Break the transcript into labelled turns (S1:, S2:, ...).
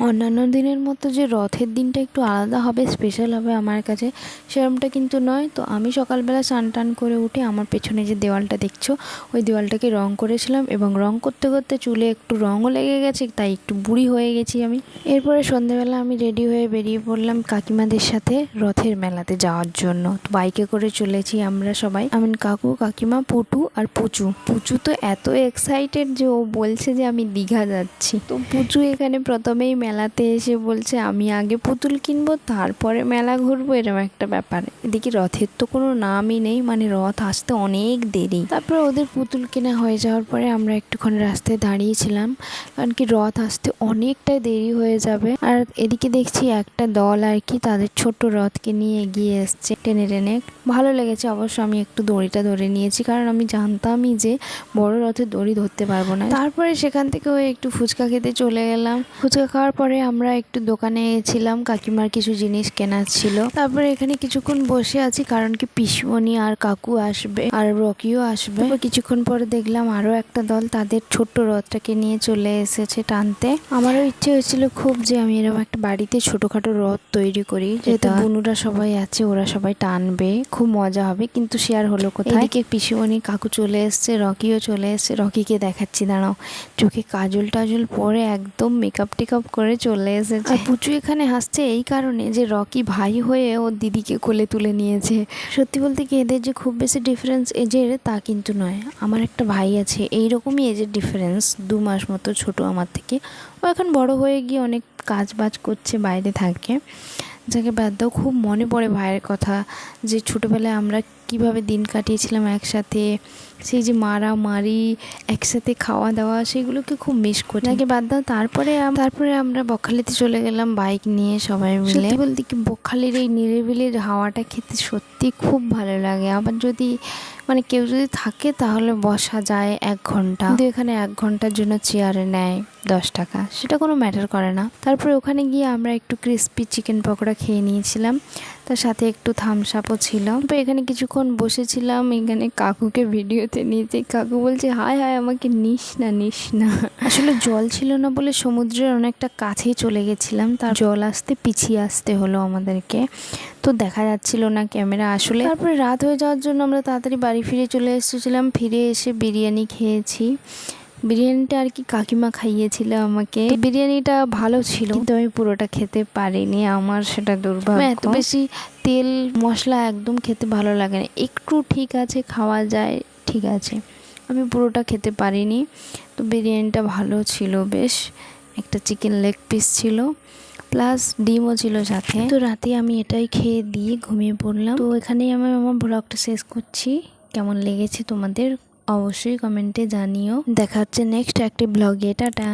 S1: অন্যান্য দিনের মতো যে রথের দিনটা একটু আলাদা হবে স্পেশাল হবে আমার কাছে সেরকমটা কিন্তু নয়। তো আমি সকালবেলা স্নান টান করে উঠে আমার পেছনে যে দেওয়ালটা দেখছ, ওই দেওয়ালটাকে রং করেছিলাম এবং রং করতে করতে চুলে একটু রঙও লেগে গেছে, তাই একটু বুড়ি হয়ে গেছি আমি। এরপরে সন্ধ্যেবেলা আমি রেডি হয়ে বেরিয়ে পড়লাম কাকিমাদের সাথে রথের মেলাতে যাওয়ার জন্য। তো বাইকে করে চলেছি আমরা সবাই। আমি কাকু, কাকিমা, পুটু আর পুচু। পুচু তো এত এক্সাইটেড যে ও বলছে যে আমি দীঘা যাচ্ছি। তো পুচু এখানে প্রথমেই মেলাতে এসে বলছে, আমি আগে পুতুল কিনবো, তারপরে মেলা ঘুরবো এরকম একটা ব্যাপার। এদিকে রথের তো কোনো নামই নেই মানে রথ আসতে অনেক দেরি। তারপরে ওদের পুতুল কেনা হয়ে যাওয়ার পরে আমরা একটুখানি রাস্তায় দাঁড়িয়েছিলাম, কারণ কি রথ আসতে অনেকটাই দেরি হয়ে যাবে। আর এদিকে দেখছি একটা দল আর কি তাদের ছোট রথকে নিয়ে এগিয়ে এসছে টেনে টেনে। ভালো লেগেছে, অবশ্য আমি একটু দড়িটা ধরে নিয়েছি, কারণ আমি জানতামই যে বড় রথের দড়ি ধরতে পারব না। তারপরে সেখান থেকে ওই একটু ফুচকা খেতে চলে গেলাম। ফুচকা খাওয়ার পরে আমরা একটু দোকানে ছিলাম কাকিমার কিছু জিনিস কেনার ছিল। তারপরে এখানে কিছুক্ষণ বসে আছি কারণ কি পিসমণি আর কাকু আসবে আর রকিও আসবে। তারপর কিছুক্ষণ পরে দেখলাম আরও একটা দল তাদের ছোট্ট রথটাকে নিয়ে চলে এসেছে টানতে। আমারও ইচ্ছে হয়েছিল খুব যে আমি এরকম একটা বাড়িতে ছোটখাটো রথ তৈরি করি যেহেতু বুনুরা সবাই আছে ওরা সবাই টানবে খুব মজা হবে কিন্তু সে আর হলো কোথায়? এদিকে পিসিমণি কাকু চলে এসছে রকিও চলে এসছে রকিকে দেখাচ্ছি দাঁড়াও। চোখে কাজল টাজল পরে একদম মেকআপ টেকআপ করে চলে এসেছে। পুচু এখানে হাসছে এই কারণে যে রকি ভাই হয়ে ও দিদিকে কোলে তুলে নিয়েছে। সত্যি বলতে কি এদের যে খুব বেশি ডিফারেন্স এজের, তা কিন্তু নয়। আমার একটা ভাই আছে এই রকমই এজের ডিফারেন্স দু মাস মতো ছোট আমার থেকে। ও এখন বড় হয়ে গিয়ে অনেক কাজ বাজ করছে, বাইরে থাকে। যাকে বাদ দাও খুব মনে পড়ে ভাইয়ের কথা যে ছোটোবেলায় আমরা কীভাবে দিন কাটিয়েছিলাম একসাথে সেই যে মারামারি একসাথে খাওয়া দাওয়া সেগুলোকে খুব মিস করি। যাকে বাদ দাও তারপরে তারপরে আমরা বকখালিতে চলে গেলাম বাইক নিয়ে সবাই মিলে। বলতে কি বকখালির এই নিরিবিলির হাওয়াটা খেতে সত্যি খুব ভালো লাগে। আবার যদি মানে কেউ যদি থাকে তাহলে বসা যায় এক ঘণ্টা। কিন্তু এখানে এক ঘণ্টার জন্য চেয়ারে নেয়। দশ টাকা। সেটা কোনো ম্যাটার করে না। তারপরে ওখানে গিয়ে আমরা একটু ক্রিস্পি চিকেন পকোড়া খেয়ে নিয়েছিলাম। তার সাথে একটু থামস আপও ছিল। তো এখানে কিছুক্ষণ বসেছিলাম। এখানে কাকুকে ভিডিওতে নিয়েছে কাকু বলছে, হায় হায়, আমাকে নিস না নিস না। আসলে জল ছিল না বলে সমুদ্রের অনেকটা কাছেই চলে গেছিলাম। তার জল আসতে, পিছিয়ে আসতে হলো আমাদেরকে। তো দেখা যাচ্ছিল না ক্যামেরা আসলে। তারপরে রাত হয়ে যাওয়ার জন্য আমরা তাড়াতাড়ি বাড়ি ফিরে চলে এসেছিলাম। ফিরে এসে বিরিয়ানি খেয়েছি। বিরিয়ানিটা আর কি কাকিমা খাইয়েছিল আমাকে। বিরিয়ানিটা ভালো ছিল কিন্তু আমি পুরোটা খেতে পারিনি আমার সেটা দুর্ভাগ্য। এত বেশি তেল মশলা একদম খেতে ভালো লাগে না। একটু ঠিক আছে খাওয়া যায় ঠিক আছে। আমি পুরোটা খেতে পারিনি তো বিরিয়ানিটা ভালো ছিল বেশ। একটা চিকেন লেগ পিস ছিল প্লাস ডিমও ছিল সাথে। তো রাতে আমি এটাই খেয়ে দিয়ে ঘুমিয়ে পড়লাম। তো এখানেই আমি আমার ব্লগটা শেষ করছি। কেমন লেগেছে তোমাদের অবশ্যই কমেন্টে জানিও। দেখা হচ্ছে নেক্সট একটি ব্লগে টাটা।